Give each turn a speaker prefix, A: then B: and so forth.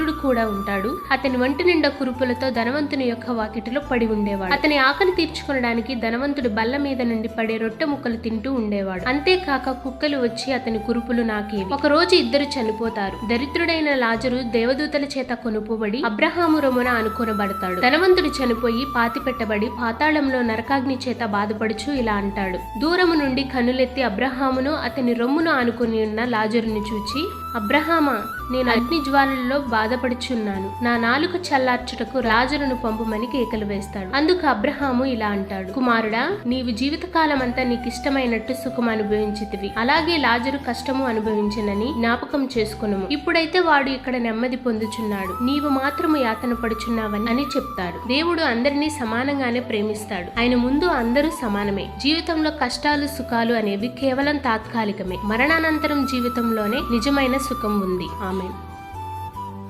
A: దరిద్రుడు కూడా ఉంటాడు. అతని వంటి నిండా కురుపులతో ధనవంతుని యొక్క వాకిటిలో పడి ఉండేవాడు. అతని ఆకలి తీర్చుకోవడానికి ధనవంతుడు బల్ల మీద నుండి పడే రొట్టె ముక్కలు తింటూ ఉండేవాడు. అంతేకాక కుక్కలు వచ్చి అతని కురుపులు నాకేవి. ఒక రోజు ఇద్దరు చనిపోతారు. దరిద్రుడైన లాజరు దేవదూతల చేత కొనుపోబడి అబ్రహాము రొమున అనుకొనబడతాడు. ధనవంతుడు చనిపోయి పాతి పెట్టబడి పాతాళంలో నరకాగ్ని చేత బాధపడుచు ఇలా అంటాడు. దూరము నుండి కనులెత్తి అబ్రహామును అతని రొమ్మును ఆనుకుని ఉన్న లాజరుని చూచి అబ్రహామా నేను అగ్ని జ్వాలల్లో బాధపడుచున్నాను. నా నాలుక చల్లార్చుటకు రాజులను పంపుమని కేకలు వేస్తాడు. అందుకు అబ్రహాము ఇలా అంటాడు కుమారుడా నీవు జీవితకాలం అంతా నీకు ఇష్టమైనట్టు సుఖం అనుభవించితివి. అలాగే లాజరు కష్టము అనుభవించినని జ్ఞాపకం చేసుకును ఇప్పుడైతే వాడు ఇక్కడ నెమ్మది పొందుచున్నాడు. నీవు మాత్రము యాతన పడుచున్నావని అని చెప్తాడు. దేవుడు అందరినీ సమానంగానే ప్రేమిస్తాడు. ఆయన ముందు అందరూ సమానమే. జీవితంలో కష్టాలు సుఖాలు అనేవి కేవలం తాత్కాలికమే. మరణానంతరం జీవితంలోనే నిజమైన సుఖం ఉంది ఆమె